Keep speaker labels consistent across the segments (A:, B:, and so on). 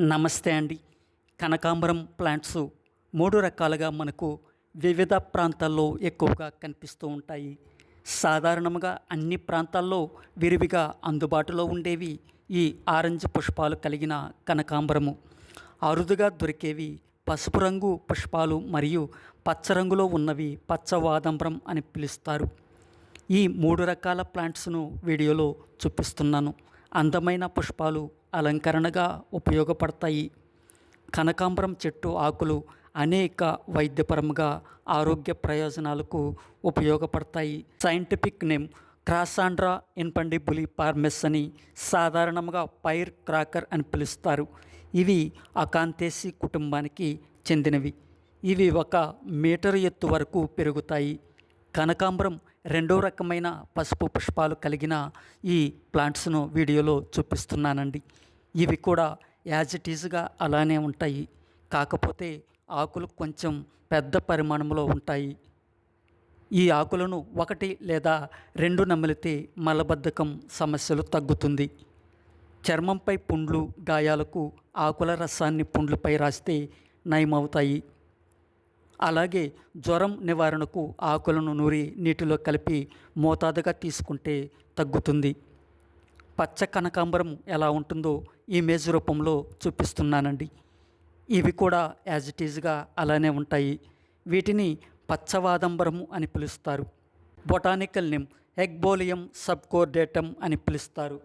A: నమస్తే అండి. కనకాంబరం ప్లాంట్స్ మూడు రకాలుగా మనకు వివిధ ప్రాంతాల్లో ఎక్కువగా కనిపిస్తూ ఉంటాయి. సాధారణంగా అన్ని ప్రాంతాల్లో విరివిగా అందుబాటులో ఉండేవి ఈ ఆరెంజ్ పుష్పాలు కలిగిన కనకాంబరము. అరుదుగా దొరికేవి పసుపు రంగు పుష్పాలు మరియు పచ్చ రంగులో ఉన్నవి పచ్చవాదంబరం అని పిలుస్తారు. ఈ మూడు రకాల ప్లాంట్స్ను వీడియోలో చూపిస్తున్నాను. అందమైన పుష్పాలు అలంకరణగా ఉపయోగపడతాయి. కనకాంబరం చెట్టు ఆకులు అనేక వైద్యపరంగా ఆరోగ్య ప్రయోజనాలకు ఉపయోగపడతాయి. సైంటిఫిక్ నేమ్ క్రాసాండ్రా ఇన్పండిబులి పార్మెస్ అని సాధారణంగా పైర్ క్రాకర్ అని పిలుస్తారు. ఇవి అకాంతేసి కుటుంబానికి చెందినవి. ఇవి ఒక మీటర్ ఎత్తు వరకు పెరుగుతాయి. కనకాంబరం రెండో రకమైన పసుపు పుష్పాలు కలిగిన ఈ ప్లాంట్స్ను వీడియోలో చూపిస్తున్నానండి. ఇవి కూడా యాజ్ ఇట్ ఈజ్గా అలానే ఉంటాయి. కాకపోతే ఆకులు కొంచెం పెద్ద పరిమాణంలో ఉంటాయి. ఈ ఆకులను ఒకటి లేదా రెండు నమిలితే మలబద్ధకం సమస్యలు తగ్గుతుంది. చర్మంపై పుండ్లు గాయాలకు ఆకుల రసాన్ని పుండ్లపై రాస్తే నయమవుతాయి. అలాగే జ్వరం నివారణకు ఆకులను నూరి నీటిలో కలిపి మోతాదుగా తీసుకుంటే తగ్గుతుంది. పచ్చ కనకాంబరం ఎలా ఉంటుందో ఇమేజ్ రూపంలో చూపిస్తున్నానండి. ఇవి కూడా యాజ్ ఇట్ ఈజ్గా అలానే ఉంటాయి. వీటిని పచ్చవాదంబరము అని పిలుస్తారు. బొటానికల్ నేమ్ ఎగ్బోలియం సబ్కోర్డేటమ్ అని పిలుస్తారు.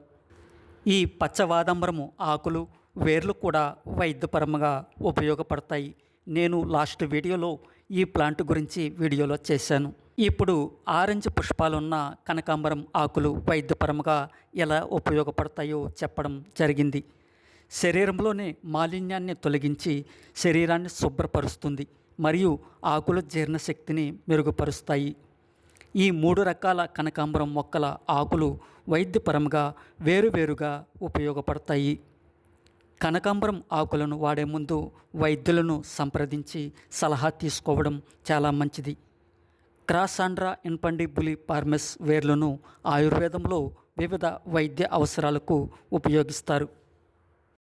A: ఈ పచ్చవాదంబరము ఆకులు వేర్లు కూడా వైద్యపరంగా ఉపయోగపడతాయి. నేను లాస్ట్ వీడియోలో ఈ ప్లాంట్ గురించి వీడియోలో చేశాను. ఇప్పుడు ఆరెంజ్ పుష్పాలున్న కనకాంబరం ఆకులు వైద్యపరంగా ఎలా ఉపయోగపడతాయో చెప్పడం జరిగింది. శరీరంలోని మాలిన్యాన్ని తొలగించి శరీరాన్ని శుభ్రపరుస్తుంది మరియు ఆకుల జీర్ణశక్తిని మెరుగుపరుస్తాయి. ఈ మూడు రకాల కనకాంబరం మొక్కల ఆకులు వైద్యపరంగా వేరువేరుగా ఉపయోగపడతాయి. కనకాంబరం ఆకులను వాడే ముందు వైద్యులను సంప్రదించి సలహా తీసుకోవడం చాలా మంచిది. క్రాసాండ్రా ఇన్పండిబులి పార్మెస్ వేర్లను ఆయుర్వేదంలో వివిధ వైద్య అవసరాలకు ఉపయోగిస్తారు.